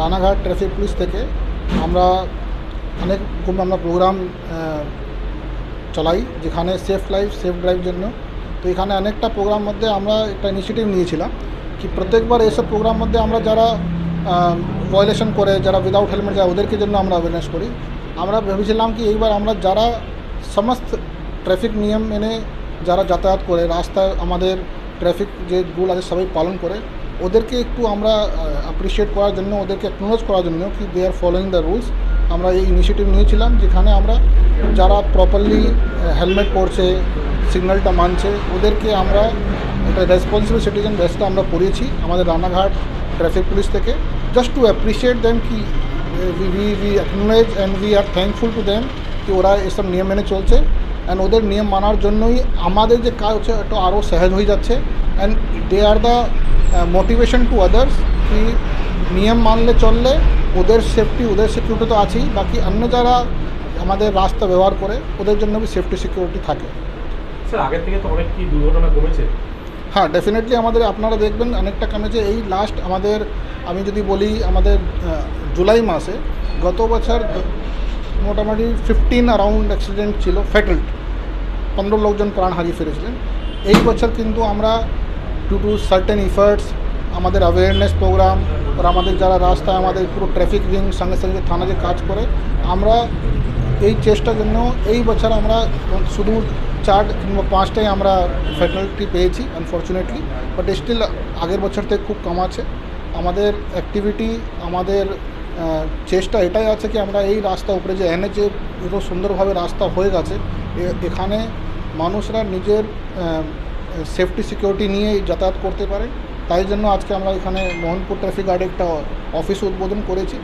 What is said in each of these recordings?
Ranaghat traffic police থেকে আমরা অনেক রকম আমরা প্রোগ্রাম চালাই, যেখানে সেফ লাইফ সেফ ড্রাইভ জন্য। তো এখানে অনেকটা প্রোগ্রাম মধ্যে আমরা একটা ইনিশিয়েটিভ নিয়েছিলাম কি প্রত্যেকবার এইসব প্রোগ্রাম মধ্যে আমরা যারা ভয়লেশন করে, যারা উইদাউট হেলমেট যায়, ওদেরকে জন্য আমরা অ্যাওয়ারনেস করি। আমরা ভেবেছিলাম কি এইবার আমরা যারা সমস্ত ট্রাফিক নিয়ম মেনে যারা যাতায়াত করে, রাস্তায় আমাদের ট্রাফিক যে রুল আছে, সবাই পালন করে, ওদেরকে একটু আমরা অ্যাপ্রিসিয়েট করার জন্য, ওদেরকে অ্যাকনোলেজ করার জন্য কি they are following the rules আমরা এই ইনিশিয়েটিভ নিয়েছিলাম, যেখানে আমরা যারা প্রপারলি হেলমেট পরছে সিগন্যালটা মানছে, ওদেরকে আমরা একটা রেসপন্সিবল সিটিজেন ব্যাচটা আমরা করিয়েছি আমাদের রানাঘাট ট্রাফিক পুলিশ থেকে জাস্ট টু অ্যাপ্রিসিয়েট দেম কি we we acknowledge and we are thankful to them কি ওরা এসব নিয়ম মেনে চলছে। অ্যান্ড ওদের নিয়ম মানার জন্যই আমাদের যে কাজ হচ্ছে, একটু আরও সহজ হয়ে যাচ্ছে। And they are the motivation to others কি নিয়ম মানলে চললে ওদের সেফটি ওদের সিকিউরিটি তো আছেই। বাকি অন্য যারা আমাদের রাস্তা ব্যবহার করে ওদের জন্য বি সেফটি সিকিউরিটি থাকে। স্যার আগের থেকে তো অনেক কি দুর্ঘটনা কমেছে? হ্যাঁ ডেফিনেটলি আমাদের আপনারা দেখবেন অনেকটা কমেছে। এই লাস্ট আমাদের আমি যদি বলি আমাদের জুলাই মাসে গত বছর মোটামুটি ফিফটিন অ্যারাউন্ড অ্যাক্সিডেন্ট ছিল ফ্যাটাল পনেরো লোকজন প্রাণ হারিয়ে ফেলেছিলেন। এই বছর কিন্তু আমরা টু টু সার্টেন ইফার্টস আমাদের অ্যাওয়ারনেস প্রোগ্রাম আর আমাদের যারা রাস্তায় আমাদের পুরো ট্রাফিক রিং সঙ্গে সঙ্গে থানা যে কাজ করে, আমরা এই চেষ্টার জন্য এই বছর আমরা শুধু চার কিংবা পাঁচটাই আমরা ফ্যাটালিটি পেয়েছি আনফর্চুনেটলি বাট স্টিল আগের বছর থেকে খুব কম আছে। আমাদের অ্যাক্টিভিটি আমাদের চেষ্টা এটাই আছে কি আমরা এই রাস্তা উপরে যে এনে যে এত সুন্দরভাবে রাস্তা হয়ে গেছে এখানে মানুষরা নিজের সেফটি সিকিউরিটি নিয়ে যাতায়াত করতে পারে। তাই জন্য আজকে আমরা এখানে মোহনপুর ট্রাফিক গার্ডে একটা অফিস উদ্বোধন করেছি।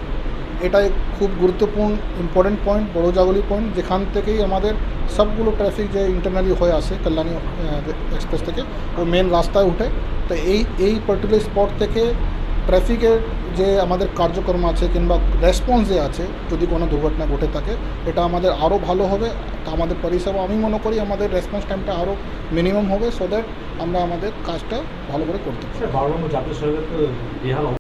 এটাই খুব গুরুত্বপূর্ণ ইম্পর্টেন্ট পয়েন্ট বড় জাগলি পয়েন্ট যেখান থেকেই আমাদের সবগুলো ট্রাফিক যে ইন্টারনালি হয়ে আসে কল্যাণী এক্সপ্রেস থেকে, ও মেন রাস্তায় উঠে। তো এই এই পার্টিকুলার স্পট থেকে ট্রাফিকের যে আমাদের কার্যক্রম আছে কিংবা রেসপন্স যে আছে, যদি কোনো দুর্ঘটনা ঘটে থাকে, এটা আমাদের আরও ভালো হবে। আমাদের পরিষেবা, আমি মনে করি আমাদের রেসপন্স টাইমটা আরও মিনিমাম হবে সো দ্যাট আমরা আমাদের কাজটা ভালো করে করতে পারি